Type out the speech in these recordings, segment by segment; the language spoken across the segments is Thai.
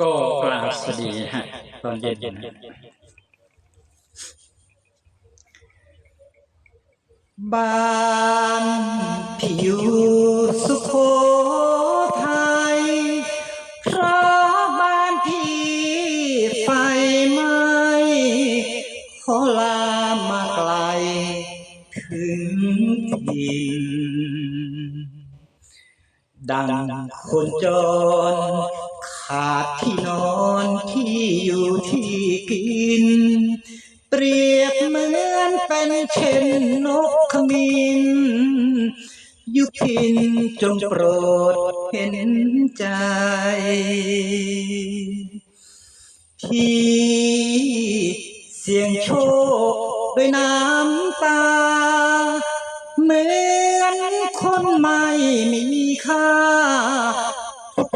ก็กราบสวัสดีฮะตอนเย็นๆบ้านผิวสุโขทัยเพราะบ้านพี่ไฟไหม้ขอลามาไกลถึงถิ่นดังคนจร ขาดที่นอนที่อยู่ที่กิน เปรียบเหมือนเป็นเช่นนกขมินยุพินจงโปรดเห็นใจ ที่เสี่ยงโชคด้วยน้ำตา เหมือนคนไม่มีค่า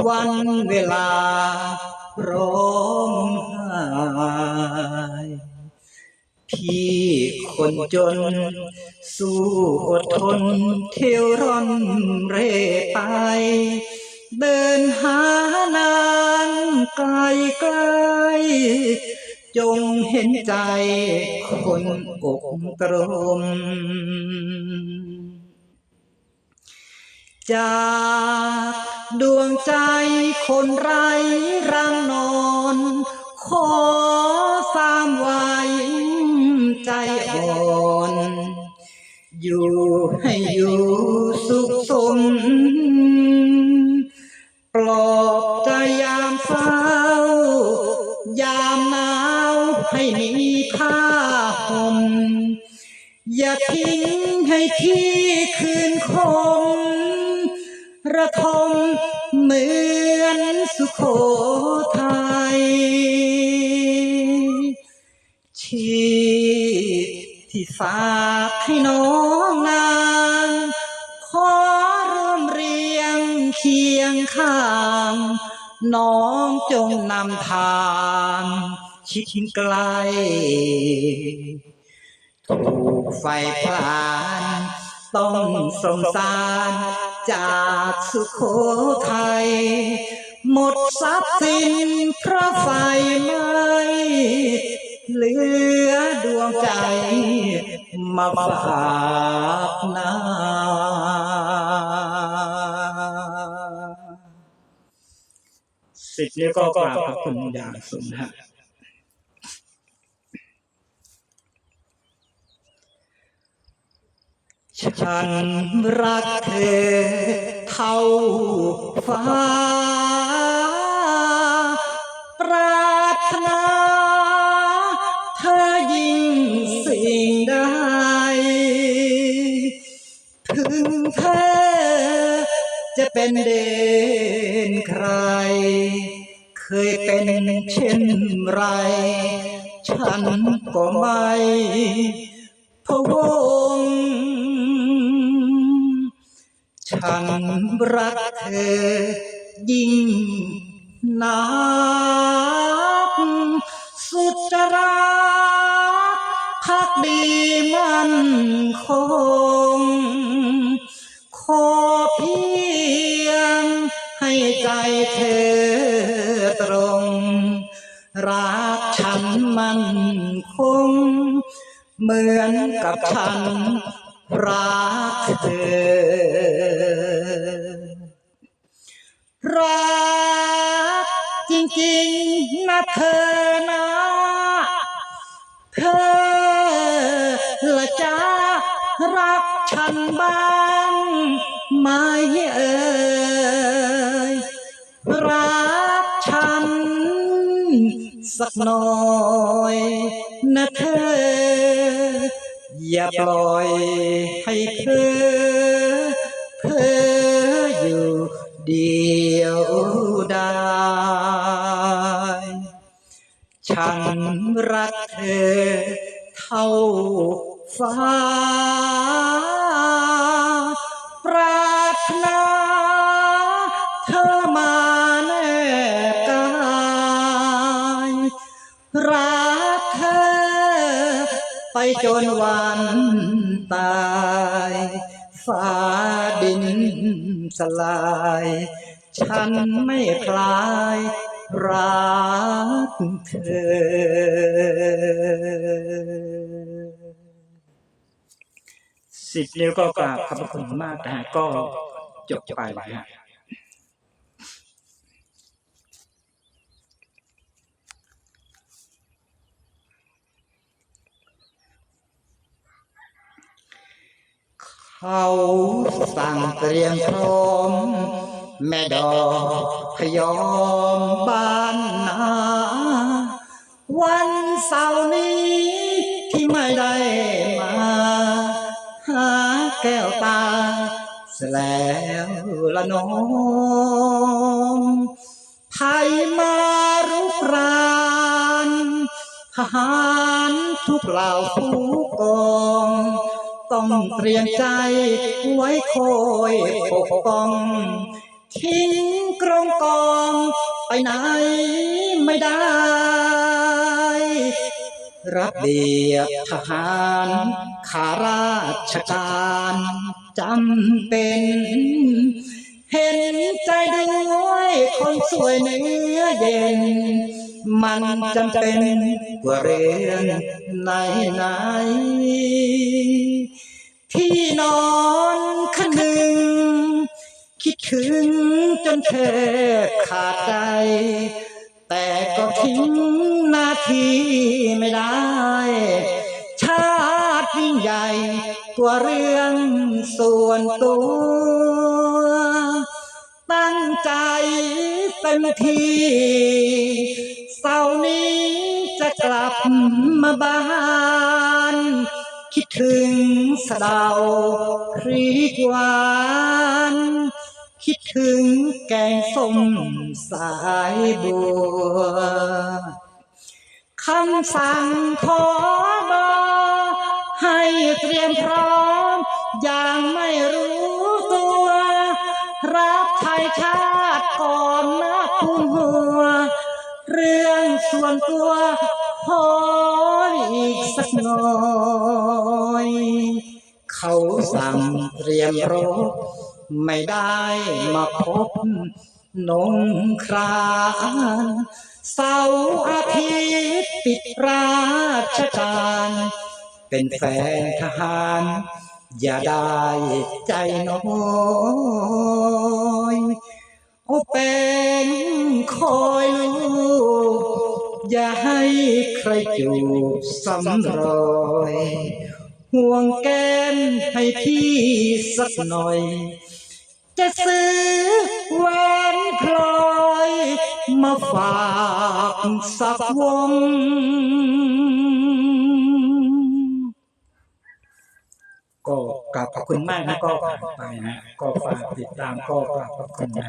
วันเวลาร้องไห้พี่คนจน สู้อดทนเที่ยวร่อนเร่ไป เดินหานางไกลไกลจงเห็นใจคนอกตรม จาก ดวงใจคนไร้รังนอน ขอสามไว้ใจอ่อนอยู่ให้อยู่สุขสมปลอบใจยามเศร้ายามหนาวให้มีผ้าห่มอย่าทิ้งให้ที่คืนคม ระทมเหมือนสุโขทัยชีที่ฝากให้น้องนางขอร่วมเรียงเคียงข้าง น้องจงนำทางชิดไกลถูกไฟพลาน ต้องสงสาร จากสุโขทัยหมดทรัพย์สินเพราะไฟไหม้เหลือดวงใจ มาฝากนาสิทธิ์นี้ก็กราบขอบคุณอย่างสูงฮะ ฉันรักเธอเท่าฟ้า ปรารถนาเธอยิ่งสิ่งใด ถึงเธอจะเป็นเด่นใคร เคยเป็นเช่นไร ฉันก็ไม่พะวง ฉันรักเธอยิ่งนักสุดจะรักพักดีมันคง ขอเพียงให้ใจเธอตรง รักฉันมันคง เหมือนกับฉันรักเธอ รักจริงๆนะเธอนะ เธอละจ้ารักฉันบ้างไหมเอ่ยรักฉันสักหน่อยนะเธอ อย่าปล่อยให้เธอเพ้ออยู่ดี รักเธอเท่าฟ้าปรารถนาเธอมาแนบกายรักเธอไปจนวันตายฟ้าดินสลาย ฉันไม่คลาย รักเธอสิบนิ้วก็กราบขอบคุณมากนะฮะก็จบไปนะฮะเขาสั่งเตรียมพร้อม แม่ดอกพยอมบ้านนาวันเสาร์นี้ที่ไม่ได้มา หาแก้วตาสียแล้วละน้องไทยมารุกรานทหารทุกเหล่าทุกกองต้องเตรียมใจไว้คอยปกป้อง ทิ้งกรงกองไปไหนไม่ได้ รับเบียบทหารข้าราชการจำเป็น เห็นใจด้วยคนสวยเนื้อเย็น มันจำเป็นกว่าเรียนไหนไหนที่นอนขนึง ถึงจนแทบขาดใจ แต่ก็ทิ้งนาทีไม่ได้ ชาติยิ่งใหญ่กว่าเรื่องส่วนตัว ตั้งใจเต็มทีเสาร์นี้จะกลับมาบ้านคิดถึงสะเดาพริกหวาน ถึงแกงส้มสายบัวคำสั่งของอให้เตรียมพร้อม อย่างไม่รู้ตัว รับไทยชาติก่อนนะคุณหัว เรื่องส่วนตัวขออีกสักหน่อย เขาสั่งเตรียมรบ ไม่ได้มาพบนงครานเสาร์อาทิตย์ติดราชการเป็นแฟนทหาร อย่าได้ใจน้อยโอเป็นคอยลูกอย่าให้ใครจูบซ้ำรอย ห่วงแก้มให้พี่สักหน่อย จะซื้อแหวนพลอยมาฝากสักวง ก็กราบขอบคุณมากนะก็ผ่านไปนะ ก็ฝากติดตามก็กราบขอบคุณนะ